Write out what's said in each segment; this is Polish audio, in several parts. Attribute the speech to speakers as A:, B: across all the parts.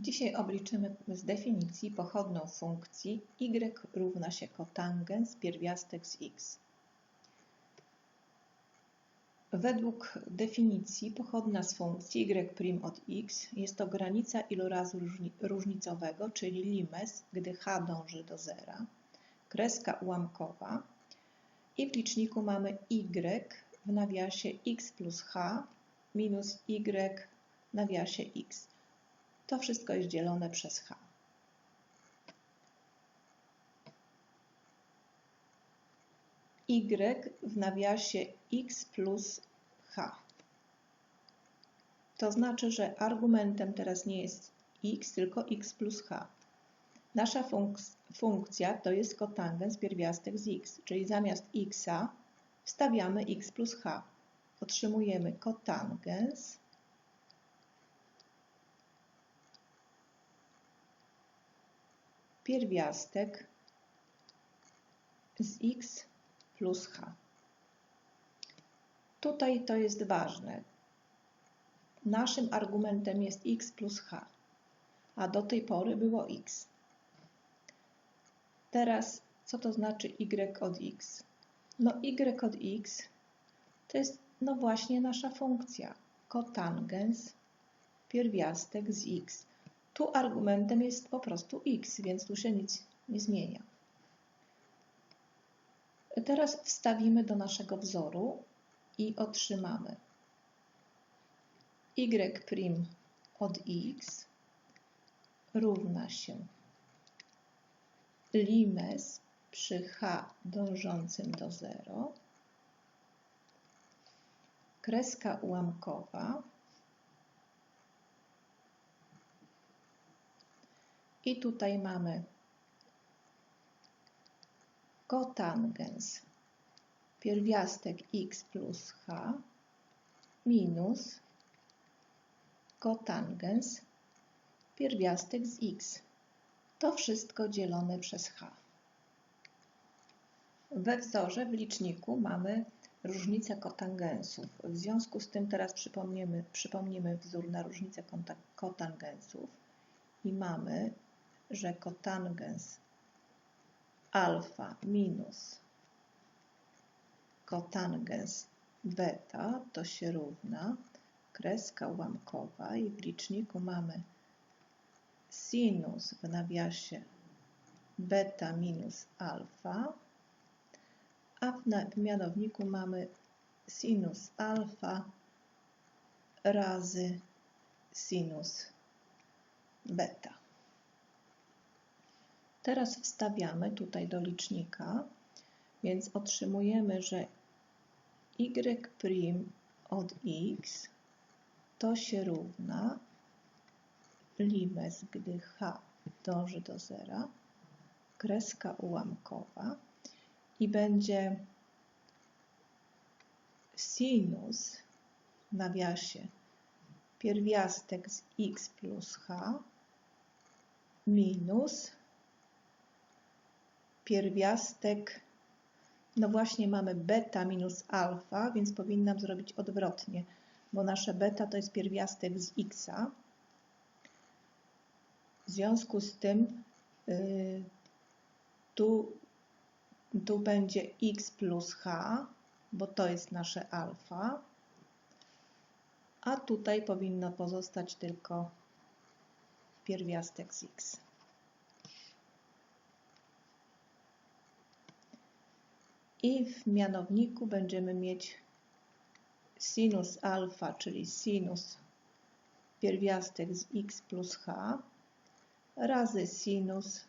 A: Dzisiaj obliczymy z definicji pochodną funkcji y równa się kotangens pierwiastek z x. Według definicji pochodna z funkcji y' od x jest to granica ilorazu różnicowego, czyli limes, gdy h dąży do zera, kreska ułamkowa i w liczniku mamy y w nawiasie x plus h minus y w nawiasie x. To wszystko jest dzielone przez h. y w nawiasie x plus h. To znaczy, że argumentem teraz nie jest x, tylko x plus h. Nasza funk funkcja to jest kotangens pierwiastek z x, czyli zamiast x wstawiamy x plus h. Otrzymujemy kotangens pierwiastek z x plus h. Tutaj to jest ważne. Naszym argumentem jest x plus h, a do tej pory było x. Teraz, co to znaczy y od x? No y od x to jest no właśnie nasza funkcja kotangens pierwiastek z x. Tu argumentem jest po prostu x, więc tu się nic nie zmienia. Teraz wstawimy do naszego wzoru i otrzymamy y' od x równa się limes przy h dążącym do 0, kreska ułamkowa I tutaj mamy kotangens pierwiastek x plus h minus kotangens pierwiastek z x. To wszystko dzielone przez h. We wzorze w liczniku mamy różnicę kotangensów. W związku z tym teraz przypomnimy, przypomnimy wzór na różnicę kotangensów i mamy że kotangens alfa minus kotangens beta to się równa kreska ułamkowa i w liczniku mamy sinus w nawiasie beta minus alfa, a w, mianowniku mamy sinus alfa razy sinus beta. Teraz wstawiamy tutaj do licznika, więc otrzymujemy, że y' od x to się równa limes, gdy h dąży do zera, kreska ułamkowa i będzie sinus w nawiasie pierwiastek z x plus h minus pierwiastek, no właśnie mamy beta minus alfa, więc powinnam zrobić odwrotnie, bo nasze beta to jest pierwiastek z x. W związku z tym yy, tu, tu będzie x plus h, bo to jest nasze alfa, a tutaj powinno pozostać tylko pierwiastek z x. i w mianowniku będziemy mieć sinus alfa, czyli sinus pierwiastek z x plus h razy sinus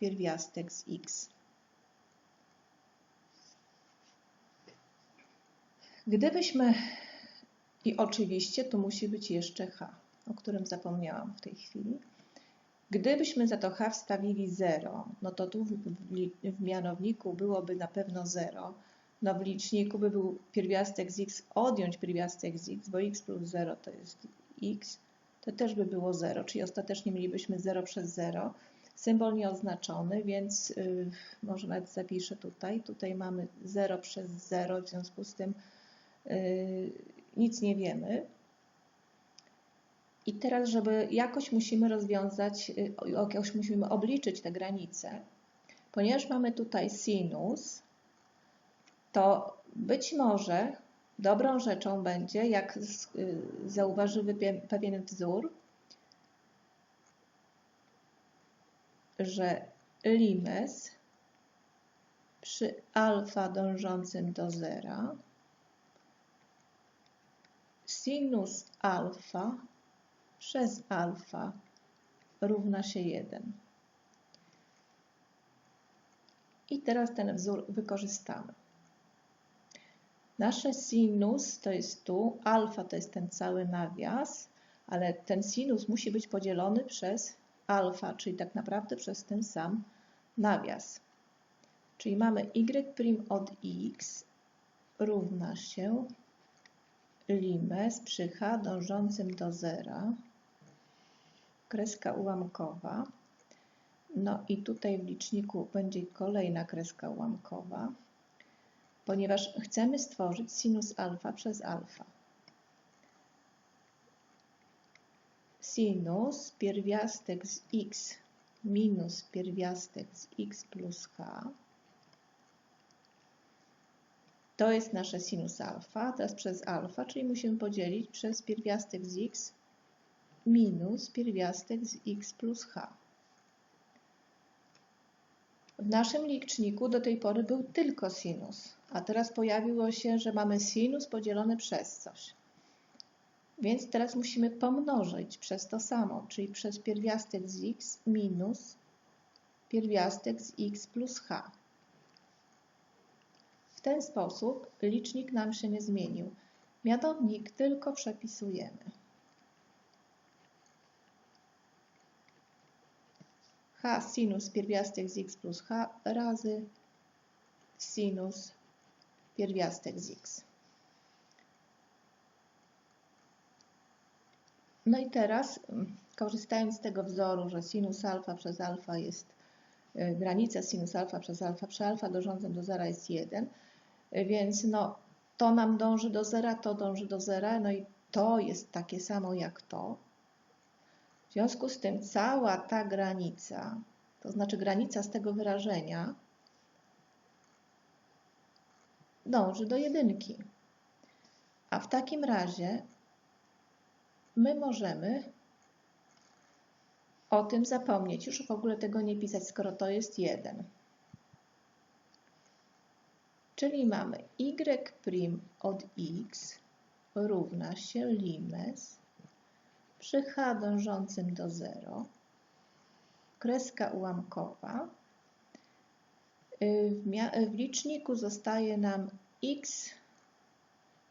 A: pierwiastek z x. Gdybyśmy, i oczywiście tu musi być jeszcze h, o którym zapomniałam w tej chwili, Gdybyśmy za to h wstawili 0, no to tu w, mianowniku byłoby na pewno 0. No w liczniku by był pierwiastek z x, odjąć pierwiastek z x, bo x plus 0 to jest x, to też by było 0, czyli ostatecznie mielibyśmy 0 przez 0. Symbol nieoznaczony, więc yy, może nawet zapiszę tutaj. Tutaj mamy 0 przez 0, w związku z tym yy, nic nie wiemy. I teraz, żeby jakoś musimy rozwiązać, y, jakoś musimy obliczyć te granice. Ponieważ mamy tutaj sinus, to być może dobrą rzeczą będzie, jak y, zauważyły pewien wzór, że limes przy alfa dążącym do zera sinus alfa przez alfa równa się 1. I teraz ten wzór wykorzystamy. Nasze sinus to jest tu, alfa to jest ten cały nawias, ale ten sinus musi być podzielony przez alfa, czyli tak naprawdę przez ten sam nawias. Czyli mamy y' od x równa się limes przy h dążącym do zera, kreska ułamkowa, no i tutaj w liczniku będzie kolejna kreska ułamkowa, ponieważ chcemy stworzyć sinus alfa przez alfa. Sinus pierwiastek z x minus pierwiastek z x plus h to jest nasze sinus alfa, teraz przez alfa, czyli musimy podzielić przez pierwiastek z x minus pierwiastek z x plus h. W naszym liczniku do tej pory był tylko sinus, a teraz pojawiło się, że mamy sinus podzielony przez coś. Więc teraz musimy pomnożyć przez to samo, czyli przez pierwiastek z x minus pierwiastek z x plus h. W ten sposób licznik nam się nie zmienił. Mianownik tylko przepisujemy. H sinus pierwiastek z x plus h razy sinus pierwiastek z x. No i teraz, mm, korzystając z tego wzoru, że sinus alfa przez alfa jest, y, granica sinus alfa przez alfa przy alfa dążącym do zera jest 1, więc no, to nam dąży do zera, to dąży do zera, no i to jest takie samo jak to. W związku z tym cała ta granica, to znaczy granica z tego wyrażenia, dąży do jedynki. A w takim razie my możemy o tym zapomnieć, już w ogóle tego nie pisać, skoro to jest 1. Czyli mamy y' od x równa się limes przy h dążącym do 0, kreska ułamkowa. W, liczniku zostaje nam x,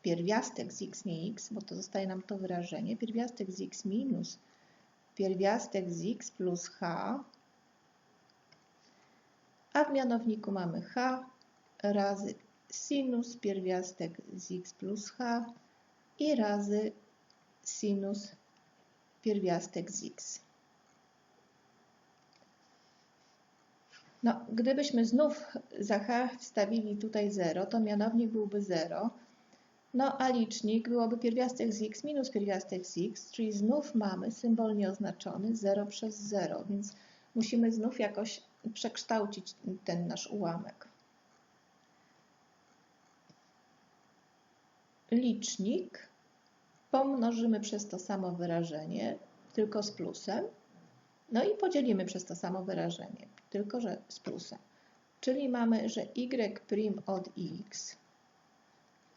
A: pierwiastek z x, nie x, bo to zostaje nam to wyrażenie, pierwiastek z x minus pierwiastek z x plus h, a w mianowniku mamy h razy sinus pierwiastek z x plus h i razy sinus pierwiastek z x. No, gdybyśmy znów za h wstawili tutaj 0, to mianownik byłby 0, no a licznik byłoby pierwiastek z x minus pierwiastek z x, czyli znów mamy symbol nieoznaczony 0 przez 0, więc musimy znów jakoś przekształcić ten nasz ułamek. licznik pomnożymy przez to samo wyrażenie, tylko z plusem, no i podzielimy przez to samo wyrażenie, tylko że z plusem. Czyli mamy, że y' od x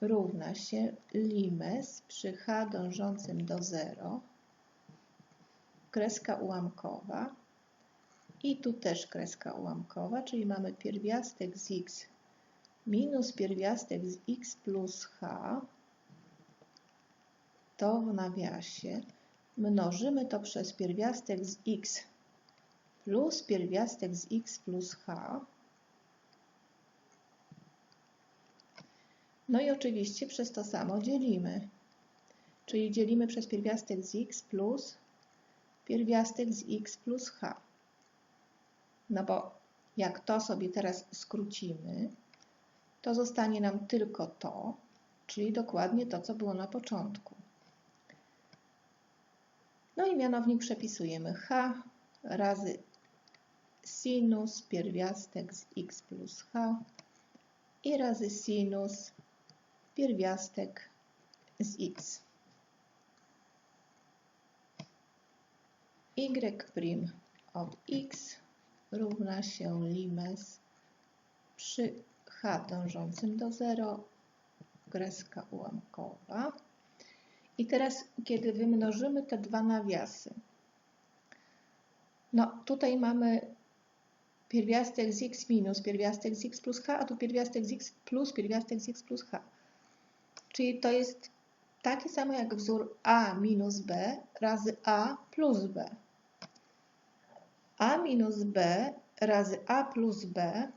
A: równa się limes przy h dążącym do 0, kreska ułamkowa i tu też kreska ułamkowa, czyli mamy pierwiastek z x minus pierwiastek z x plus h to w nawiasie mnożymy to przez pierwiastek z x plus pierwiastek z x plus h. No i oczywiście przez to samo dzielimy. Czyli dzielimy przez pierwiastek z x plus pierwiastek z x plus h. No bo jak to sobie teraz skrócimy, to zostanie nam tylko to, czyli dokładnie to, co było na początku. No i mianownik przepisujemy h razy sinus pierwiastek z x plus h i razy sinus pierwiastek z x. y' od x równa się limes przy h dążącym do 0, kreska ułamkowa. I teraz, kiedy wymnożymy te dwa nawiasy, no tutaj mamy pierwiastek z x minus pierwiastek z x plus h, a tu pierwiastek z x plus pierwiastek z x plus h. Czyli to jest takie samo jak wzór a minus b razy a plus b. a minus b razy a plus b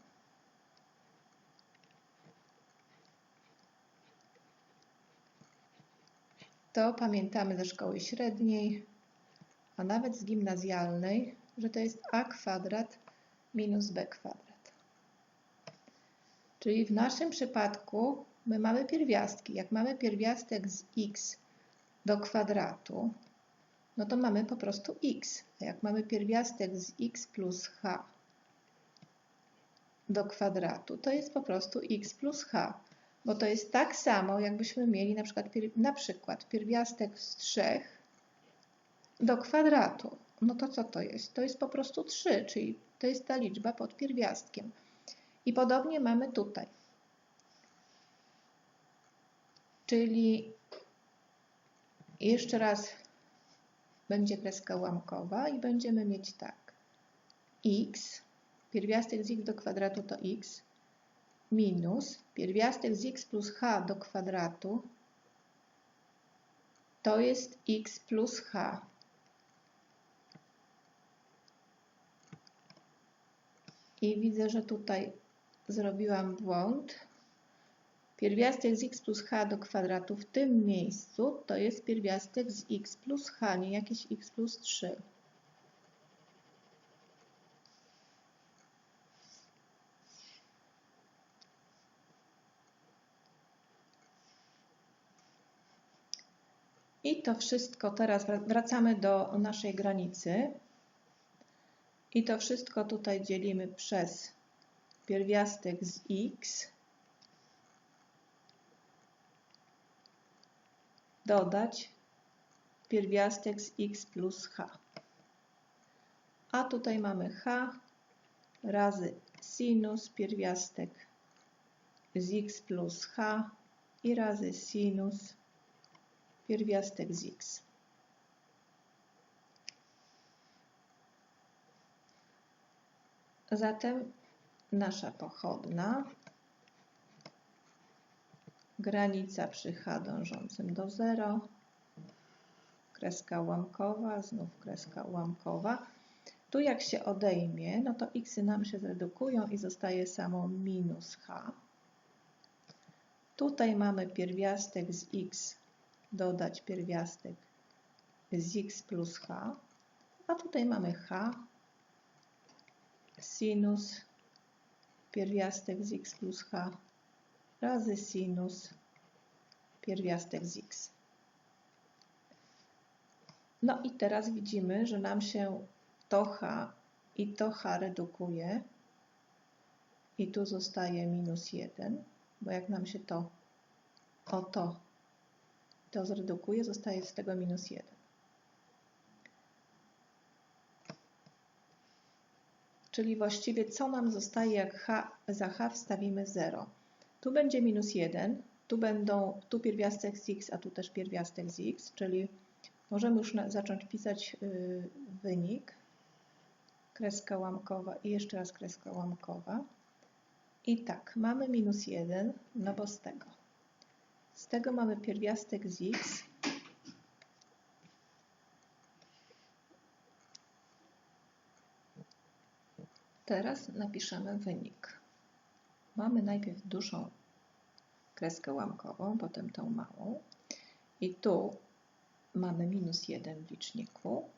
A: to pamiętamy ze szkoły średniej, a nawet z gimnazjalnej, że to jest a kwadrat minus b kwadrat. Czyli w naszym przypadku my mamy pierwiastki. Jak mamy pierwiastek z x do kwadratu, no to mamy po prostu x. A jak mamy pierwiastek z x plus h do kwadratu, to jest po prostu x plus h. Bo to jest tak samo, jakbyśmy mieli na przykład, na przykład pierwiastek z 3 do kwadratu. No to co to jest? To jest po prostu 3, czyli to jest ta liczba pod pierwiastkiem. I podobnie mamy tutaj. Czyli jeszcze raz będzie kreska łamkowa i będziemy mieć tak. x, pierwiastek z x do kwadratu to x, minus pierwiastek z x plus h do kwadratu to jest x plus h. I widzę, że tutaj zrobiłam błąd. Pierwiastek z x plus h do kwadratu w tym miejscu to jest pierwiastek z x plus h, nie jakieś x plus 3. I to wszystko teraz wracamy do naszej granicy. I to wszystko tutaj dzielimy przez pierwiastek z x. Dodać pierwiastek z x plus h. A tutaj mamy h razy sinus pierwiastek z x plus h i razy sinus pierwiastek z x. Zatem nasza pochodna, granica przy h dążącym do 0, kreska ułamkowa, znów kreska ułamkowa. Tu jak się odejmie, no to x nam się zredukują i zostaje samo minus h. Tutaj mamy pierwiastek z x dodać pierwiastek z x plus h, a tutaj mamy h sinus pierwiastek z x plus h razy sinus pierwiastek z x. No i teraz widzimy, że nam się to h i to h redukuje i tu zostaje minus 1, bo jak nam się to o to to zredukuje, zostaje z tego minus 1. Czyli właściwie co nam zostaje, jak h, za h wstawimy 0? Tu będzie minus 1, tu będą tu pierwiastek z x, a tu też pierwiastek z x, czyli możemy już na, zacząć pisać yy, wynik. Kreska łamkowa i jeszcze raz kreska łamkowa. I tak, mamy minus 1, no bo z tego. Z tego mamy pierwiastek z x. Teraz napiszemy wynik. Mamy najpierw dużą kreskę łamkową, potem tą małą. I tu mamy minus 1 w liczniku.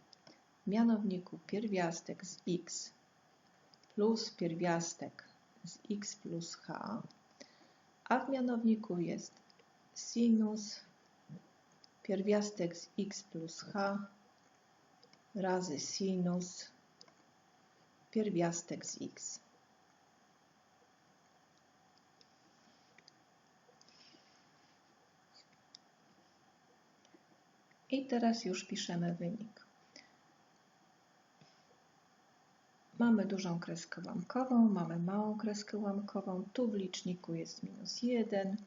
A: W mianowniku pierwiastek z x plus pierwiastek z x plus h, a w mianowniku jest sinus pierwiastek z x plus h razy sinus pierwiastek z x. I teraz już piszemy wynik. Mamy dużą kreskę łamkową, mamy małą kreskę łamkową. Tu w liczniku jest minus 1.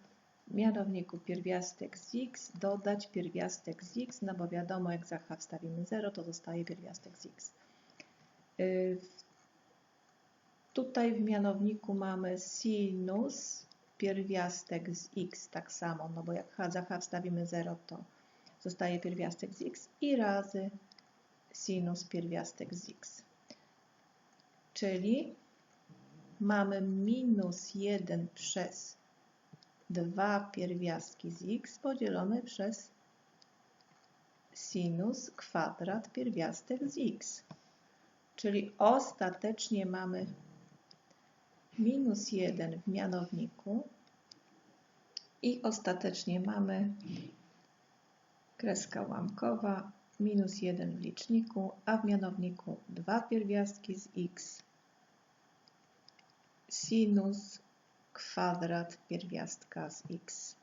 A: Mianowniku pierwiastek z x, dodać pierwiastek z x, no bo wiadomo, jak za h wstawimy 0, to zostaje pierwiastek z x. Yy, Tutaj w mianowniku mamy sinus pierwiastek z x tak samo, no bo jak h za h wstawimy 0, to zostaje pierwiastek z x i razy sinus pierwiastek z x. Czyli mamy minus 1 przez 2 pierwiastki z x podzielone przez sinus kwadrat pierwiastek z x. Czyli ostatecznie mamy minus 1 w mianowniku i ostatecznie mamy kreska łamkowa minus 1 w liczniku, a w mianowniku 2 pierwiastki z x sinus kwadrat pierwiastka z x.